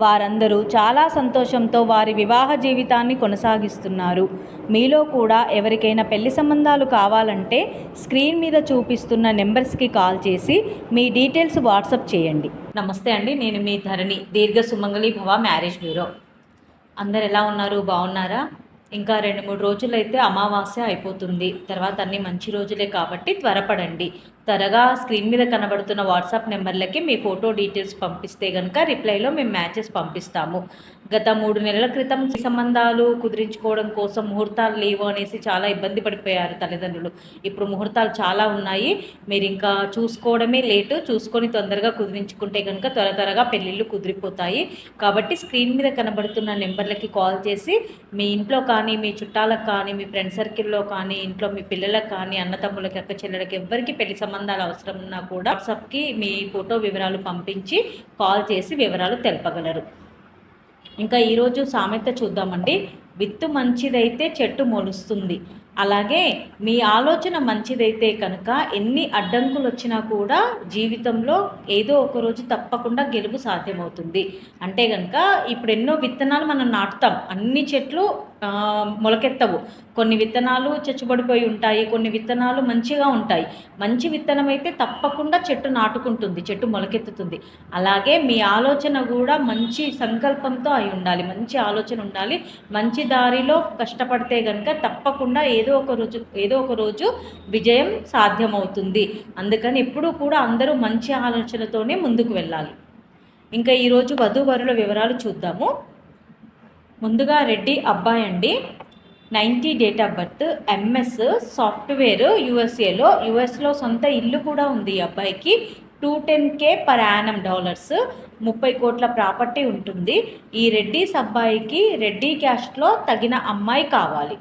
వారందరూ చాలా సంతోషంతో వారి వివాహ జీవితాన్ని కొనసాగిస్తున్నారు. మీలో కూడా ఎవరికైనా పెళ్ళి సంబంధాలు కావాలంటే స్క్రీన్ మీద చూపిస్తున్న నెంబర్స్కి కాల్ చేసి మీ డీటెయిల్స్ వాట్సప్ చేయండి. నమస్తే అండి నేను మీ ధరణి దీర్ఘ సుమంగళి భవ మ్యారేజ్ బ్యూరో. అందరు ఎలా ఉన్నారు? బాగున్నారా? ఇంకా రెండు మూడు రోజులైతే అమావాస్య అయిపోతుంది. తర్వాత అన్ని మంచి రోజులే కాబట్టి త్వరపడండి. త్వరగా స్క్రీన్ మీద కనబడుతున్న వాట్సాప్ నెంబర్లకి మీ ఫోటో డీటెయిల్స్ పంపిస్తే కనుక రిప్లైలో మేము మ్యాచెస్ పంపిస్తాము. గత మూడు నెలల క్రితం సంబంధాలు కుదిరించుకోవడం కోసం ముహూర్తాలు లేవు అనేసి చాలా ఇబ్బంది పడిపోయారు తల్లిదండ్రులు. ఇప్పుడు ముహూర్తాలు చాలా ఉన్నాయి. మీరు ఇంకా చూసుకోవడమే లేటు. చూసుకొని తొందరగా కుదిరించుకుంటే కనుక త్వర త్వరగా పెళ్ళిళ్ళు కుదిరిపోతాయి. కాబట్టి స్క్రీన్ మీద కనబడుతున్న నెంబర్లకి కాల్ చేసి మీ ఇంట్లో కానీ మీ చుట్టాలకు కానీ మీ ఫ్రెండ్ సర్కిల్లో కానీ ఇంట్లో మీ పిల్లలకు కానీ అన్నతమ్ములకి అక్క చెల్లెలకి ఎవ్వరికి పెళ్ళి సంబంధం సంబంధాలు అవసరం ఉన్నా కూడా వాట్సాప్కి మీ ఫోటో వివరాలు పంపించి కాల్ చేసి వివరాలు తెలపగలరు. ఇంకా ఈరోజు సామెత చూద్దామండి. విత్తు మంచిదైతే చెట్టు మొలుస్తుంది. అలాగే మీ ఆలోచన మంచిదైతే కనుక ఎన్ని అడ్డంకులు వచ్చినా కూడా జీవితంలో ఏదో ఒక రోజు తప్పకుండా గెలుపు సాధ్యమవుతుంది. అంటే కనుక ఇప్పుడు ఎన్నో విత్తనాలు మనం నాటుతాం. అన్ని చెట్లు మొలకెత్తవు. కొన్ని విత్తనాలు చచ్చుబడిపోయి ఉంటాయి కొన్ని విత్తనాలు మంచిగా ఉంటాయి. మంచి విత్తనం అయితే తప్పకుండా చెట్టు నాటుకుంటుంది చెట్టు మొలకెత్తుతుంది. అలాగే మీ ఆలోచన కూడా మంచి సంకల్పంతో అయి ఉండాలి మంచి ఆలోచన ఉండాలి. మంచి దారిలో కష్టపడితే కనుక తప్పకుండా ఏదో ఒక రోజు ఏదో ఒక రోజు విజయం సాధ్యమవుతుంది. అందుకని ఎప్పుడూ కూడా అందరూ మంచి ఆలోచనతోనే ముందుకు వెళ్ళాలి. ఇంకా ఈరోజు వధూవరుల వివరాలు చూద్దాము. ముందుగా రెడ్డి అబ్బాయి అండి. Ninety date of birth MS software యుఎస్ఏలో యుఎస్లో సొంత ఇల్లు కూడా ఉంది ఈ అబ్బాయికి. Two ten K per annum dollars ముప్పై కోట్ల ప్రాపర్టీ ఉంటుంది. ఈ రెడ్డీస్ అబ్బాయికి రెడ్డి క్యాస్ట్లో తగిన అమ్మాయి కావాలి.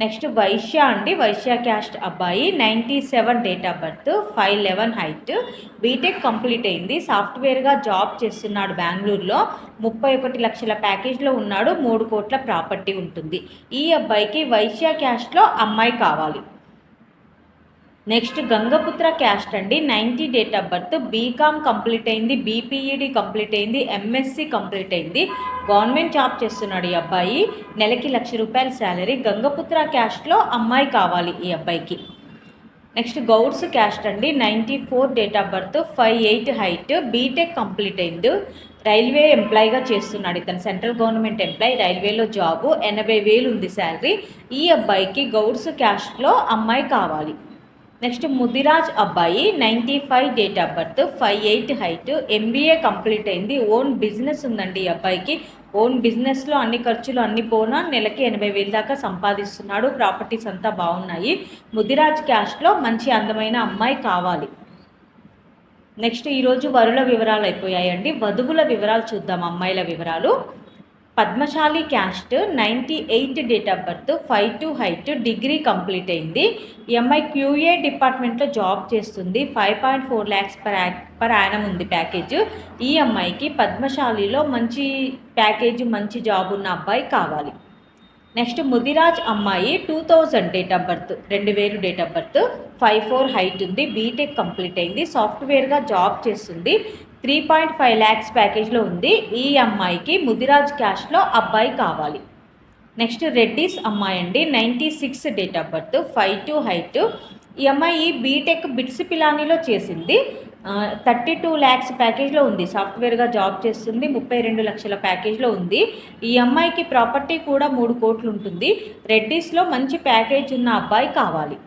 నెక్స్ట్ వైశ్య అండి. వైశ్య క్యాస్ట్ అబ్బాయి. Ninety seven date of birth five eleven height. BTech complete అయింది. సాఫ్ట్వేర్గా జాబ్ చేస్తున్నాడు బెంగళూరులో. ముప్పై ఒకటి లక్షల ప్యాకేజ్లో ఉన్నాడు. మూడు కోట్ల ప్రాపర్టీ ఉంటుంది. ఈ అబ్బాయికి వైశ్య క్యాస్ట్లో అమ్మాయి కావాలి. నెక్స్ట్ గంగపుత్ర క్యాస్ట్ అండి. Ninety date of birth BCom complete అయింది బీపీఈడి కంప్లీట్ అయింది ఎంఎస్సి కంప్లీట్ అయింది. గవర్నమెంట్ జాబ్ చేస్తున్నాడు ఈ అబ్బాయి. నెలకి లక్ష రూపాయల శాలరీ. గంగపుత్ర క్యాస్ట్లో అమ్మాయి కావాలి ఈ అబ్బాయికి. నెక్స్ట్ గౌడ్స్ క్యాస్ట్ అండి. Ninety four date of birth five eight height BTech complete అయింది. రైల్వే ఎంప్లాయీగా చేస్తున్నాడు ఇతను. సెంట్రల్ గవర్నమెంట్ ఎంప్లాయీ రైల్వేలో జాబు ఎనభై వేలు ఉంది శాలరీ. ఈ అబ్బాయికి గౌడ్స్ క్యాస్ట్లో అమ్మాయి కావాలి. నెక్స్ట్ ముదిరాజ్ అబ్బాయి ninety five date of birth five eight height MBA complete అయింది. ఓన్ బిజినెస్ ఉందండి ఈ అబ్బాయికి. ఓన్ బిజినెస్లో అన్ని ఖర్చులు అన్ని పోనా నెలకి ఎనభై వేలు దాకా సంపాదిస్తున్నాడు. ప్రాపర్టీస్ అంతా బాగున్నాయి. ముదిరాజ్ క్యాస్ట్లో మంచి అందమైన అమ్మాయి కావాలి. నెక్స్ట్ ఈరోజు వరుల వివరాలు అయిపోయాయండి. వధువుల వివరాలు చూద్దాం. అమ్మాయిల వివరాలు. Padmashali caste ninety eight date of birth five two height degree complete అయింది. ఎంఐ క్యూఏ డిపార్ట్మెంట్లో జాబ్ చేస్తుంది. Five point four lakhs per per annum ఉంది ప్యాకేజ్. ఈ అమ్మాయికి పద్మశాలిలో మంచి ప్యాకేజ్ మంచి జాబ్ ఉన్న అబ్బాయి కావాలి. నెక్స్ట్ ముదిరాజ్ అమ్మాయి two thousand date of birth రెండు వేలు date of birth. Five four height ఉంది బీటెక్ కంప్లీట్ అయింది. సాఫ్ట్వేర్గా జాబ్ చేస్తుంది. త్రీ పాయింట్ ఫైవ్ ల్యాక్స్ ప్యాకేజ్లో ఉంది. ఈ అమ్మాయికి ముదిరాజ్ క్యాష్లో అబ్బాయి కావాలి. నెక్స్ట్ రెడ్డిస్ అమ్మాయి అండి ninety six date of birth five two height. ఈ అమ్మాయి బీటెక్ బిట్స్ పిలానీలో చేసింది. థర్టీ టూ ల్యాక్స్ ప్యాకేజ్లో ఉంది. సాఫ్ట్వేర్గా జాబ్ చేస్తుంది. ముప్పై రెండు లక్షల ప్యాకేజ్లో ఉంది. ఈ అమ్మాయికి ప్రాపర్టీ కూడా మూడు కోట్లు ఉంటుంది. రెడ్డీస్లో మంచి ప్యాకేజ్ ఉన్న అబ్బాయి కావాలి.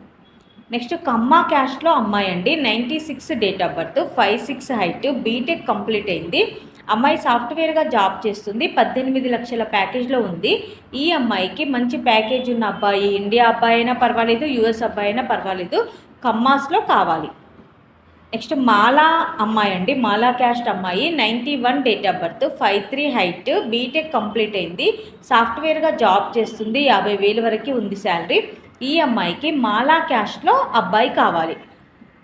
నెక్స్ట్ కమ్మ క్యాస్ట్లో అమ్మాయి అండి ninety six date of birth five six height BTech complete అయింది. అమ్మాయి సాఫ్ట్వేర్గా జాబ్ చేస్తుంది. పద్దెనిమిది లక్షల ప్యాకేజ్లో ఉంది. ఈ అమ్మాయికి మంచి ప్యాకేజ్ ఉన్న అబ్బాయి ఇండియా అబ్బాయి అయినా పర్వాలేదు యుఎస్ అబ్బాయి అయినా పర్వాలేదు కమ్మాస్లో కావాలి. నెక్స్ట్ మాలా అమ్మాయి అండి మాలా క్యాస్ట్ అమ్మాయి ninety one date of birth five three height BTech complete అయింది. సాఫ్ట్వేర్గా జాబ్ చేస్తుంది. యాభై వేలు వరకు ఉంది శాలరీ. ఈ అమ్మాయికి మాలా క్యాస్ట్లో అబ్బాయి కావాలి.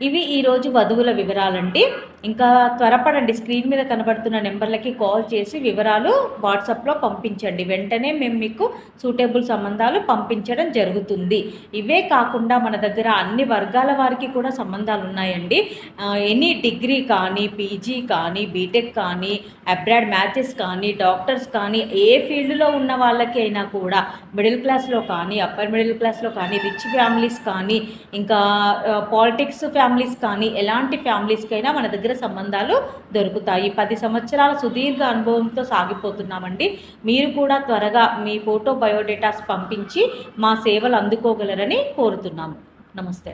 ఇవి ఈరోజు వధువుల వివరాలండి. ఇంకా త్వరపడండి స్క్రీన్ మీద కనబడుతున్న నెంబర్లకి కాల్ చేసి వివరాలు వాట్సాప్లో పంపించండి. వెంటనే మేము మీకు సూటబుల్ సంబంధాలు పంపించడం జరుగుతుంది. ఇవే కాకుండా మన దగ్గర అన్ని వర్గాల వారికి కూడా సంబంధాలు ఉన్నాయండి. ఎనీ డిగ్రీ కానీ పీజీ కానీ బీటెక్ కానీ అబ్రాడ్ మ్యాచెస్ కానీ డాక్టర్స్ కానీ ఏ ఫీల్డ్లో ఉన్న వాళ్ళకైనా కూడా మిడిల్ క్లాస్లో కానీ అప్పర్ మిడిల్ క్లాస్లో కానీ రిచ్ ఫ్యామిలీస్ కానీ ఇంకా పాలిటిక్స్ ఫ్యామిలీస్ కానీ ఎలాంటి ఫ్యామిలీస్కైనా మన దగ్గర సంబంధాలు దొరుకుతాయి. పది సంవత్సరాల సుదీర్ఘ అనుభవంతో సాగిపోతున్నామండి. మీరు కూడా త్వరగా మీ ఫోటో బయోడేటాస్ పంపించి మా సేవలు అందుకోగలరని కోరుతున్నాము. నమస్తే.